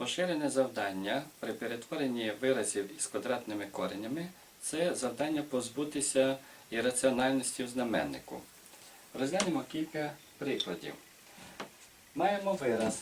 Поширене завдання при перетворенні виразів із квадратними коренями це завдання позбутися ірраціональності в знаменнику. Розглянемо кілька прикладів. Маємо вираз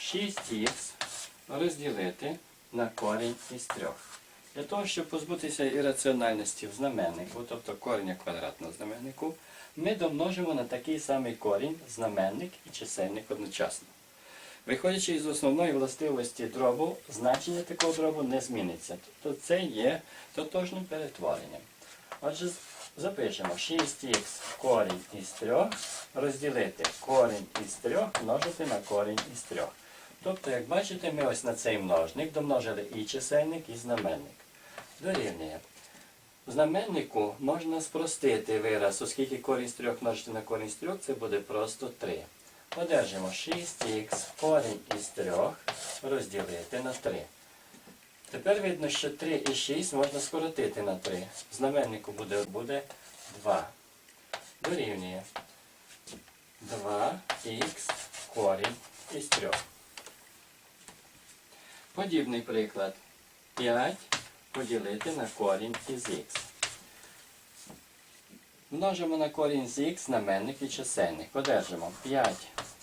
6х розділити на корінь із 3. Для того, щоб позбутися ірраціональності в знаменнику, тобто кореня квадратного знаменнику, ми домножимо на такий самий корінь знаменник і чисельник одночасно. Виходячи із основної властивості дробу, значення такого дробу не зміниться. Тобто це є тотожним перетворенням. Отже, запишемо 6х корінь із 3 розділити корінь із 3 множити на корінь із 3. Тобто, як бачите, ми ось на цей множник домножили і чисельник, і знаменник. Дорівнює. В знаменнику можна спростити вираз, оскільки корінь з 3 множити на корінь з 3, це буде просто 3. Одержимо 6х корінь із 3 розділити на 3. Тепер видно, що 3 і 6 можна скоротити на 3. В знаменнику буде, буде 2. Дорівнює 2х корінь із 3. Подібний приклад. 5 поділити на корінь із х. Множимо на корінь з х знаменник і чисельник. Одержимо 5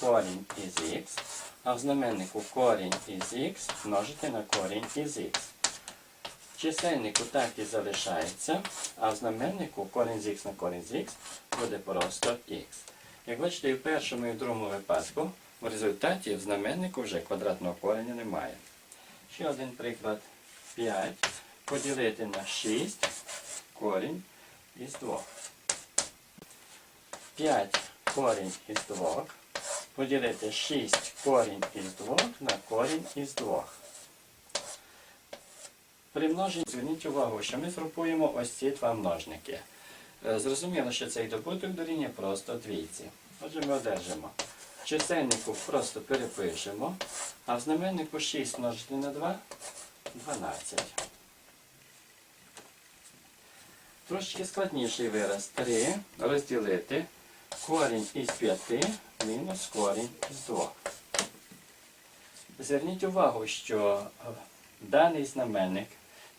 корінь із х, а в знаменнику корінь із х множити на корінь із х. Чисельнику так і залишається, а в знаменнику корінь з х на корінь з х буде просто х. Як бачите, і в першому і в другому випадку в результаті в знаменнику вже квадратного кореня немає. Ще один приклад. 5 поділити на 6 корінь із 2. 5 корінь із 2 поділити 6 корінь із 2 на корінь із 2. При множенні зверніть увагу, що ми згрупуємо ось ці два множники. Е, Зрозуміло, що цей добуток дорівнює просто двійці. Отже, ми одержимо. В чисельнику просто перепишемо, а в знаменнику 6 множити на 2 12. Трошечки складніший вираз. 3 розділити корінь із 5 мінус корінь із 2. Зверніть увагу, що е, даний знаменник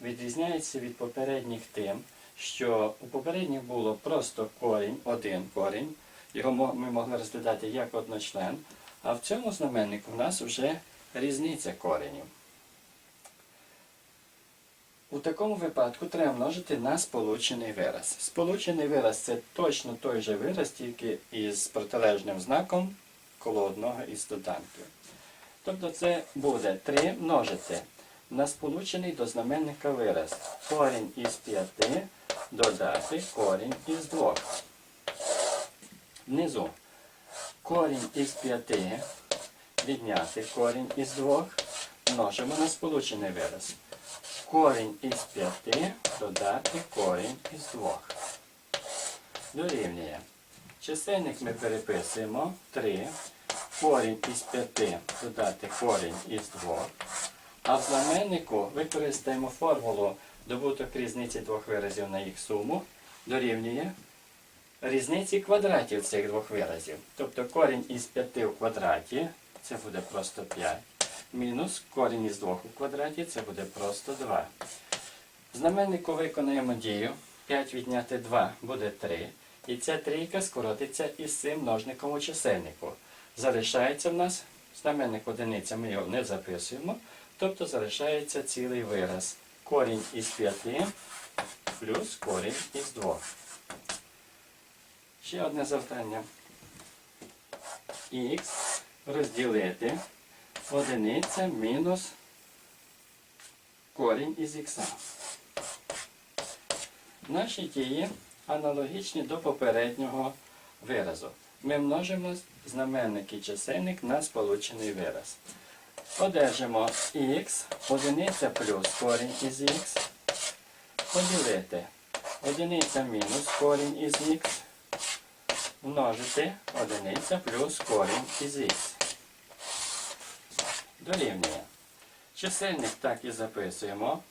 відрізняється від попередніх тим, що у попередніх було просто корінь, один корінь, його ми могли розглядати як одночлен, а в цьому знаменнику в нас вже різниця коренів. У такому випадку треба множити на сполучений вираз. Сполучений вираз це точно той же вираз, тільки із протилежним знаком коло одного із доданків. Тобто це буде 3 множити на сполучений до знаменника вираз. Корінь із 5 додати корінь із 2. Внизу корінь із 5 відняти корінь із 2 множимо на сполучений вираз. Корінь із 5 додати корінь із 2. Дорівнює. Чисельник ми переписуємо 3. Корінь із 5 додати корінь із 2. А в знаменнику використаємо формулу добуток різниці двох виразів на їх суму дорівнює різниці квадратів цих двох виразів. Тобто корінь із 5 у квадраті, це буде просто 5. Мінус корінь із 2 у квадраті, це буде просто 2. Знаменнику виконаємо дію. 5 відняти 2 буде 3. І ця трійка скоротиться із цим множником у чисельнику. Залишається в нас знаменник одиниця, ми його не записуємо. Тобто залишається цілий вираз. Корінь із 5 плюс корінь із 2. Ще одне завдання. Х розділити одиниця мінус корінь із х. Наші дії аналогічні до попереднього виразу. Ми множимо знаменник і чисельник на сполучений вираз. Одержимо х, одиниця плюс корінь із х, поділити одиниця мінус корінь із х, множити одиниця плюс корінь із х. Дорівнює. Чисельник так і записуємо.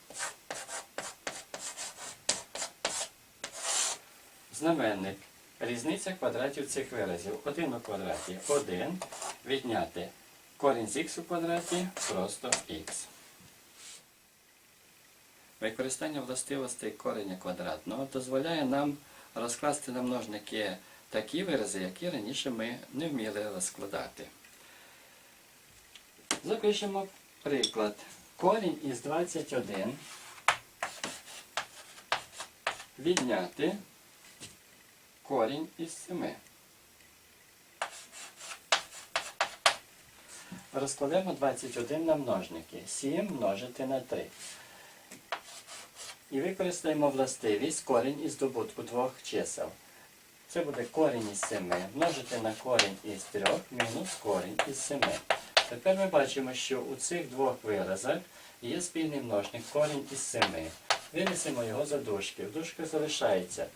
Знаменник. Різниця квадратів цих виразів. 1 у квадраті 1. Відняти Корінь з х у квадраті просто х. Використання властивостей кореня квадратного дозволяє нам розкласти на множники такі вирази, які раніше ми не вміли розкладати. Запишемо приклад. Корінь із 21 відняти корінь із 7. Розкладемо 21 на множники. 7 множити на 3. І використаємо властивість корінь із добутку двох чисел. Це буде корінь із 7 множити на корінь із 3 мінус корінь із 7. Тепер ми бачимо, що у цих двох виразах є спільний множник корінь із 7. Винесемо його за дужки. В дужках залишається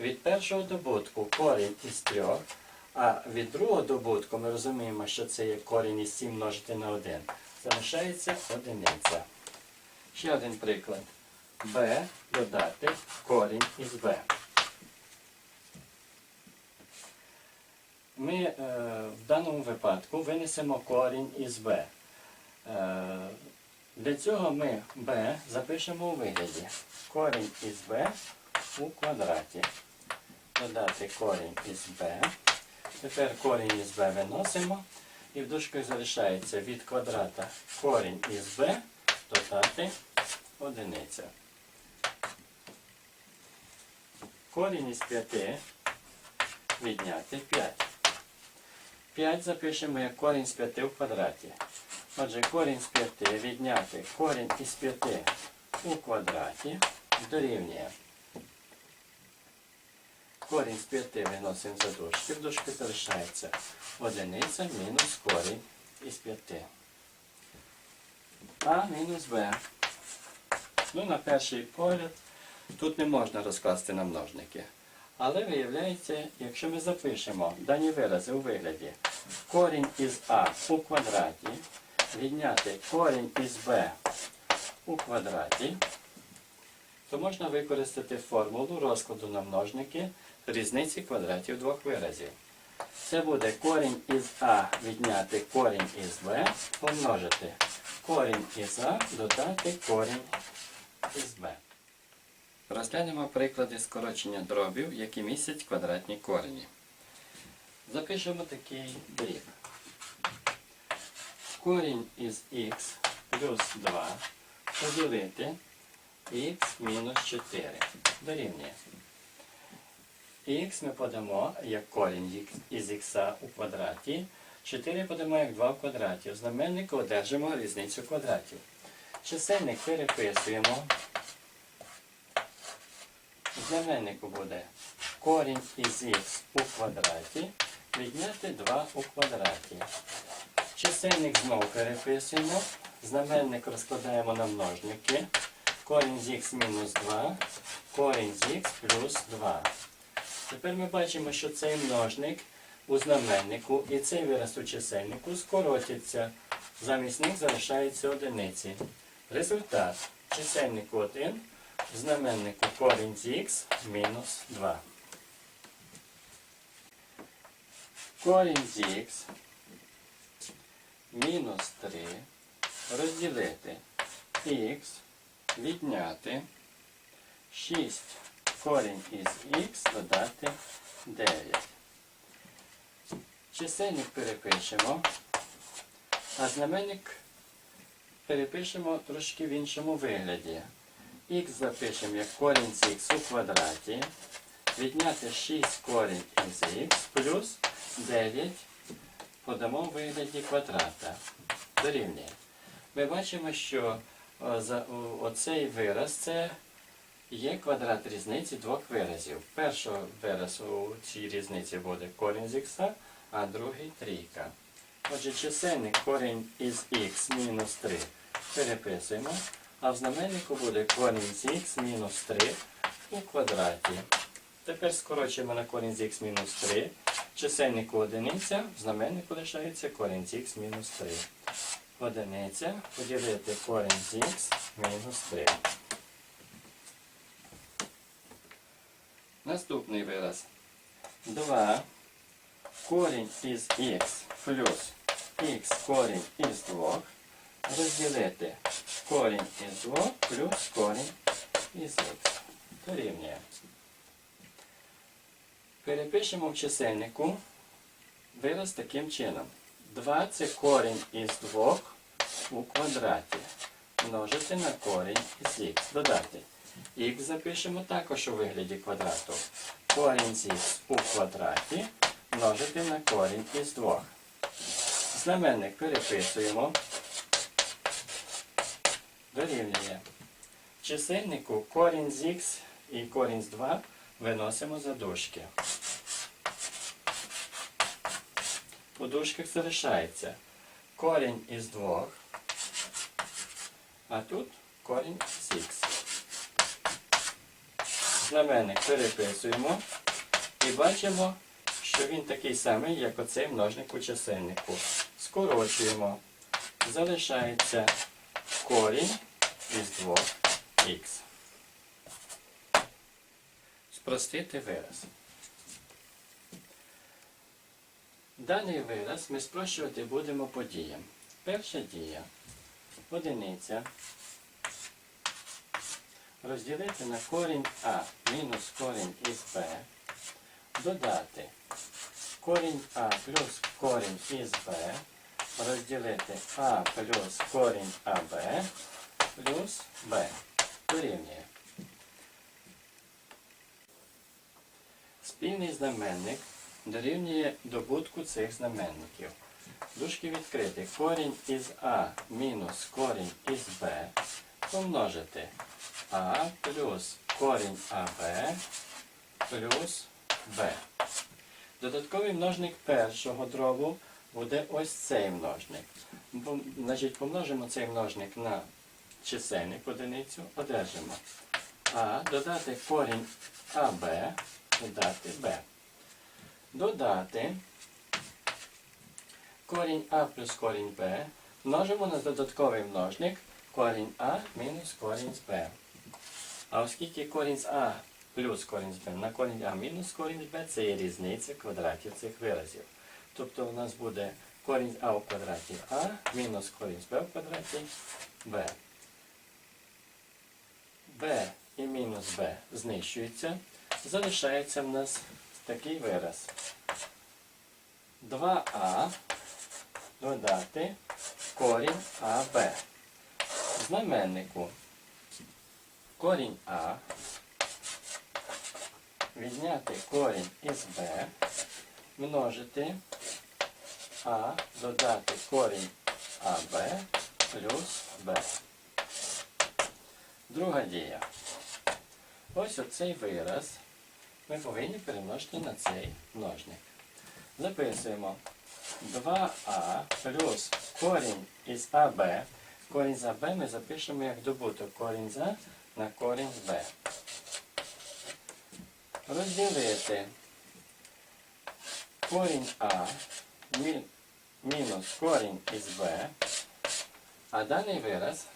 від першого добутку корінь із 3, а від другого добутку ми розуміємо, що це є корінь із 7 множити на 1. Залишається одиниця. Ще один приклад. b додати корінь із b. Ми е, в даному випадку винесемо корінь із b. Е, для цього ми b запишемо у вигляді корінь із b у квадраті. Додати корінь із b. Тепер корінь із b виносимо. І в дужках залишається від квадрата корінь із b додати одиниця. Корінь із 5 відняти 5. 5 запишемо як корінь з 5 в квадраті. Отже, корінь з 5 відняти корінь із 5 у квадраті дорівнює. Корінь з 5 виносимо за дужки. В дужки залишається одиниця мінус корінь із 5. А мінус Б. Ну, на перший погляд, тут не можна розкласти на множники. Але виявляється, якщо ми запишемо дані вирази у вигляді корінь із А у квадраті, відняти корінь із Б у квадраті, то можна використати формулу розкладу на множники різниці квадратів двох виразів. Це буде корінь із А відняти корінь із Б помножити корінь із А додати корінь із Б. Розглянемо приклади скорочення дробів, які містять квадратні корені. Запишемо такий дріб. Корінь із х плюс 2 поділити х мінус 4 дорівнює. х ми подамо як корінь із х у квадраті, 4 подамо як 2 в квадраті. У знаменнику одержимо різницю квадратів. Чисельник переписуємо. Знаменнику буде корінь із х у квадраті відняти 2 у квадраті. Чисельник знову переписуємо. Знаменник розкладаємо на множники. Корінь з х мінус 2, корінь з х плюс 2. Тепер ми бачимо, що цей множник у знаменнику і цей вираз у чисельнику скоротяться. Замість них залишаються одиниці. Результат. Чисельник 1, знаменнику корінь з х мінус 2. Корінь з х мінус 3 розділити х відняти 6 корінь із х додати 9. Чисельник перепишемо, а знаменник перепишемо трошки в іншому вигляді. Х запишемо як корінь з х у квадраті, відняти 6 корінь із х плюс 9 подамо в вигляді квадрата. Дорівнює. Ми бачимо, що за, оцей вираз це є квадрат різниці двох виразів. Перший вираз у цій різниці буде корінь з х, а другий трійка. Отже, чисельник корінь із х мінус 3 переписуємо, а в знаменнику буде корінь з х мінус 3 у квадраті. Тепер скорочуємо на корінь з х мінус 3. Чисельнику одиниця, в знаменнику лишається корінь з х мінус 3. Одиниця поділити корінь з х мінус 3. Наступний вираз. 2 корінь із х плюс х корінь із 2 розділити корінь із 2 плюс корінь із х. Дорівнює. Перепишемо в чисельнику вираз таким чином. 2 це корінь із 2 у квадраті. Множити на корінь із х. Додати. Х запишемо також у вигляді квадрату. Корінь з х у квадраті множити на корінь із 2. Знаменник переписуємо. Дорівнює. Чисельнику корінь з х і корінь з 2 виносимо за дужки. У дужках залишається корінь із 2, а тут корінь з х. Знаменник переписуємо і бачимо, що він такий самий, як оцей множник у чисельнику. Скорочуємо. Залишається корінь із 2х. Спростити вираз. Даний вираз ми спрощувати будемо по діям. Перша дія. Одиниця. Розділити на корінь А мінус корінь із Б. Додати корінь А плюс корінь із Б. Розділити А плюс корінь АБ плюс Б. Дорівнює. Спільний знаменник дорівнює добутку цих знаменників. Дужки відкриті. Корінь із А мінус корінь із Б помножити А плюс корінь АБ плюс Б. Додатковий множник першого дробу буде ось цей множник. Значить, помножимо цей множник на чисельник одиницю, одержимо А додати корінь АБ, додати Б. Додати корінь А плюс корінь Б множимо на додатковий множник корінь А мінус корінь Б. А оскільки корінь А плюс корінь Б на корінь А мінус корінь Б, це є різниця квадратів цих виразів. Тобто у нас буде корінь А у квадраті А мінус корінь Б у квадраті Б. Б і мінус Б знищуються. Залишається в нас такий вираз. 2а додати корінь АБ. Знаменнику корінь А відняти корінь із Б, множити А додати корінь АБ плюс Б. Друга дія. Ось оцей вираз ми повинні перемножити на цей множник. Записуємо 2а плюс корінь із АБ. Корінь з АБ ми запишемо як добуток корінь з А на корінь з Б. Розділити корінь А мінус корінь із Б. А даний вираз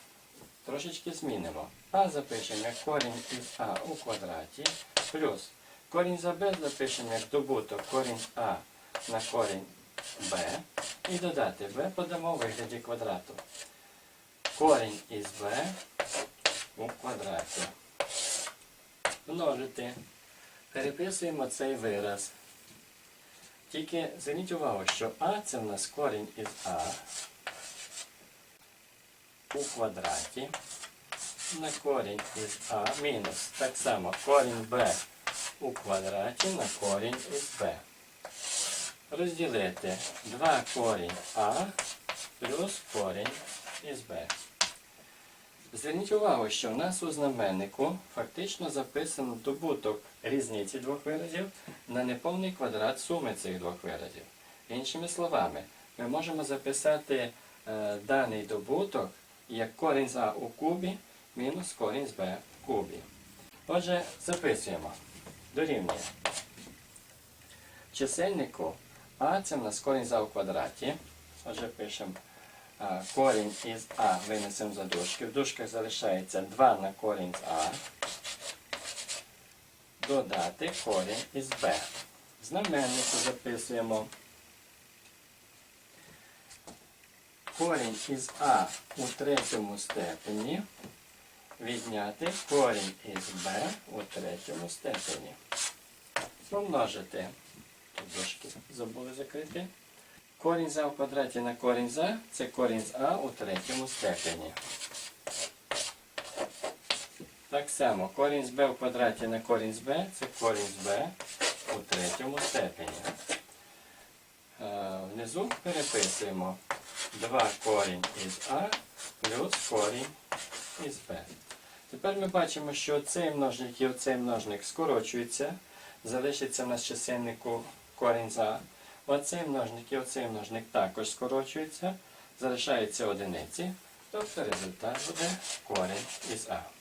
трошечки змінимо. А запишемо як корінь із А у квадраті плюс корінь за Б запишемо як добуток корінь А на корінь Б. І додати Б подамо у вигляді квадрату. Корінь із Б у квадраті. Множити. Переписуємо цей вираз. Тільки зверніть увагу, що А це в нас корінь із А у квадраті на корінь із А мінус. Так само корінь Б у квадраті на корінь із Б. Розділити 2 корінь А плюс корінь із Б. Зверніть увагу, що в нас у знаменнику фактично записано добуток різниці двох виразів на неповний квадрат суми цих двох виразів. Іншими словами, ми можемо записати е, даний добуток як корінь з А у кубі мінус корінь з Б в кубі. Отже, записуємо. Дорівнює. Чисельнику А це в нас корінь з А у квадраті. Отже, пишемо корінь із А винесемо за дужки. В дужках залишається 2 на корінь з А. Додати корінь із Б. Знаменнику записуємо корінь із А у третьому степені відняти корінь із Б у третьому степені. Помножити. Тут дошки забули закрити. Корінь за в квадраті на корінь за це корінь з А у третьому степені. Так само корінь з b в квадраті на корінь з b це корінь з b у третьому степені. Е, Внизу переписуємо 2 корінь із А плюс корінь із b. Тепер ми бачимо, що цей множник і оцей множник скорочуються. Залишиться в нас чисельнику корінь з А. Оцей множник і оцей множник також скорочуються. Залишаються одиниці. Тобто результат буде корінь із А.